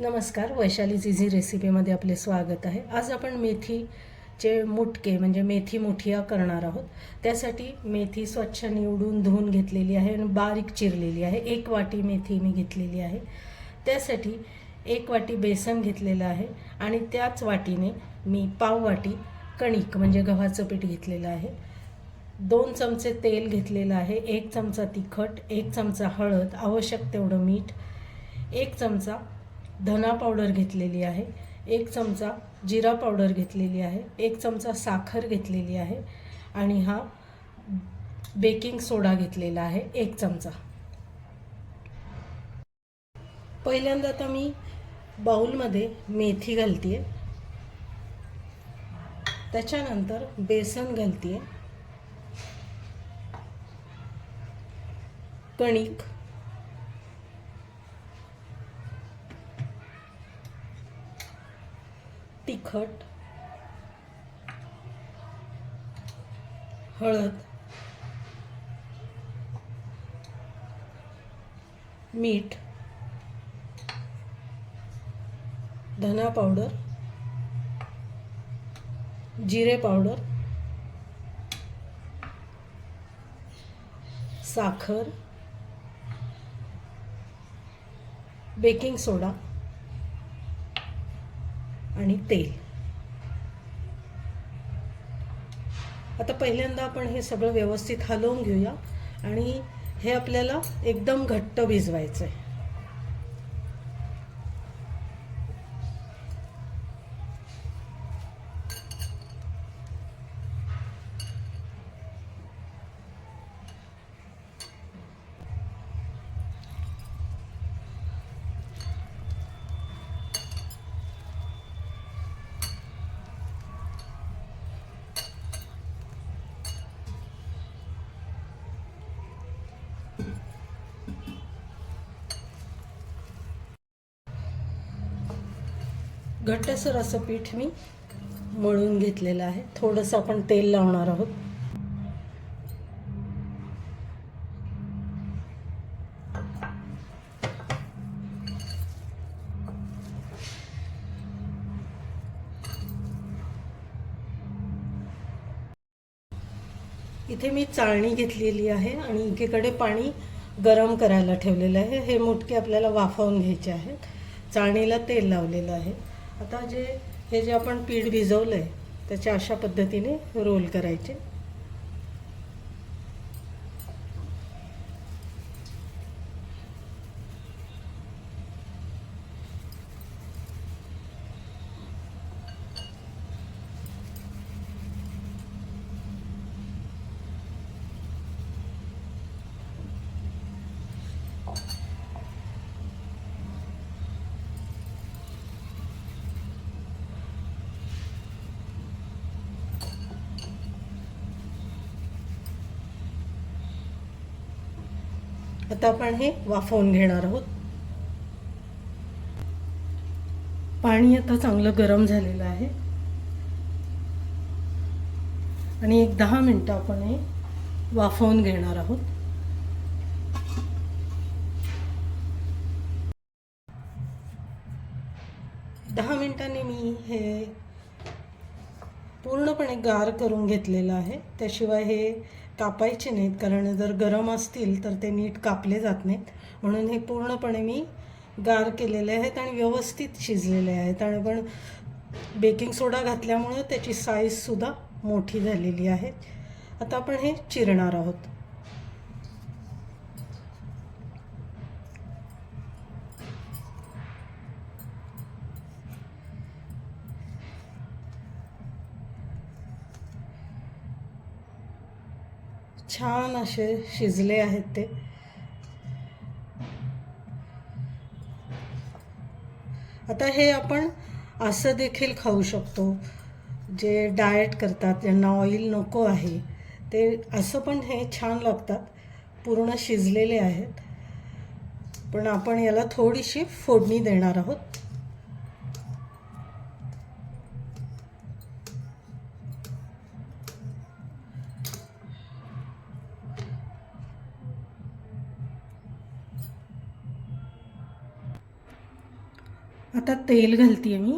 नमस्कार वैशालीज इझी रेसिपीमध्ये आपले स्वागत आहे. आज आपण मेथीचे मुटके म्हणजे मेथी मुठिया करणार आहोत. त्यासाठी मेथी स्वच्छ निवडून धुवून घेतलेली आहे आणि बारीक चिरलेली आहे. एक वाटी मेथी मी घेतलेली आहे. त्यासाठी एक वाटी बेसन घेतलेलं आहे आणि त्याच वाटीने मी पाव वाटी कणिक म्हणजे गव्हाचं पीठ घेतलेलं आहे. दोन चमचे तेल घेतलेलं आहे एक चमचा तिखट एक चमचा हळद आवश्यक तेवढं मीठ एक चमचा धना पावडर घेतलेली आहे. एक चमचा जिरा पावडर घेतलेली आहे. एक चमचा साखर घेतलेली आहे. आणि हा बेकिंग सोडा घेतलेला आहे. एक चमचा. पहिल्यांदा आता मी बाऊलमध्ये मेथी घालते त्याच्यानंतर बेसन घालते कणिक. तिखट हळद मीठ धना पावडर जिरे पावडर साखर बेकिंग सोडा. आणि तेल. आता पहिल्यांदा आपण हे सगळं व्यवस्थित हलवून घेऊया आणि हे आपल्याला एकदम घट्ट भिजवायचं आहे घट्टसर असं पीठ मी मळून घेतलेलं आहे. थोडंसं आपण तेल लावणार आहोत. इथे मी चाळणी घेतलेली आहे आणि एकीकडे पाणी गरम करायला ठेवलेलं आहे. हे मुटके आपल्याला वाफवून घ्यायचे आहेत. चाळणीला तेल लावलेलं आहे. आता जे हे जे आपण पीठ भिजवलं आहे त्याच्या अशा पद्धतीने रोल करायचे. आता आपण हे वाफवून घेणार आहोत. पाणी आता चांगलं गरम झालेलं आहे. आणि एक दहा मिनटं आपण हे वाफवून घेणार आहोत. दहा मिनिटांनी मी हे पूर्णपणे गार करून घेतलेलं आहे. त्याशिवाय हे कापायचे नाहीत कारण जर गरम असतील तर ते नीट कापले जात नाहीत. म्हणून हे पूर्णपणे मी गार केलेले आहेत आणि व्यवस्थित शिजलेले आहेत. आणि पण बेकिंग सोडा घातल्यामुळं त्याची साईजसुद्धा मोठी झालेली आहे. आता आपण हे चिरणार आहोत. छान असे शिजले आहेत ते. आता हे आपण असं देखील खाऊ शकतो जे डाएट करतात ज्यांना ऑइल नको आहे ते असं पण हे छान लागतात पूर्ण शिजलेले आहेत. पण आपण याला थोडीशी फोडणी देणार आहोत. आता तेल घालते मी.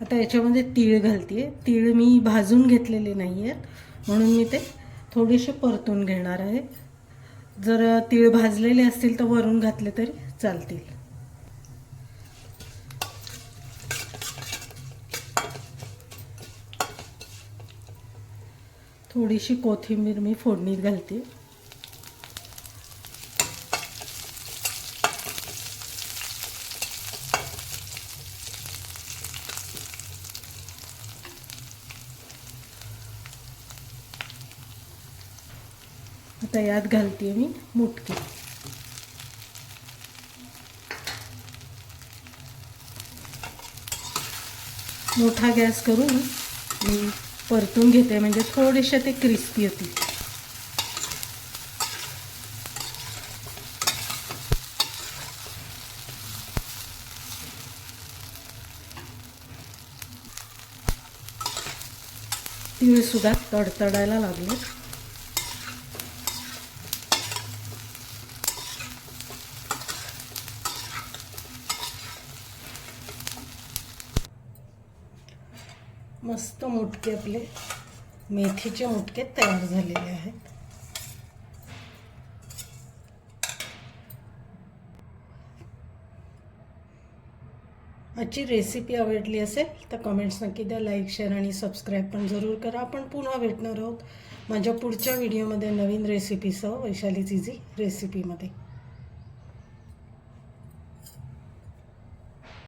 आता याच्यामध्ये तीळ घालते तीळ मी भाजून घेतलेले नाही आहेत म्हणून मी ते थोडेसे परतून घेणार आहे. जर तीळ भाजलेले असतील तर वरून घातले तरी चालतील. थोडीशी कोथिंबीर मी फोडणीत घालते. आता यात घालते मी मुटकी. मोठा गॅस करून मी परतून घेते म्हणजे थोडेसे ते क्रिस्पी होती. तिळसुद्धा तडतडायला लागले. मस्त मुटके आपले. मेथीचे मुटके तयार झालेले आहेत. आजची रेसिपी आवडली असेल तर कमेंट्स नक्की द्या. लाईक शेअर आणि सबस्क्राईब पण जरूर करा. आपण पुन्हा भेटणार आहोत माझ्या पुढच्या व्हिडिओमध्ये नवीन रेसिपीसह वैशाली चिझी रेसिपीमध्ये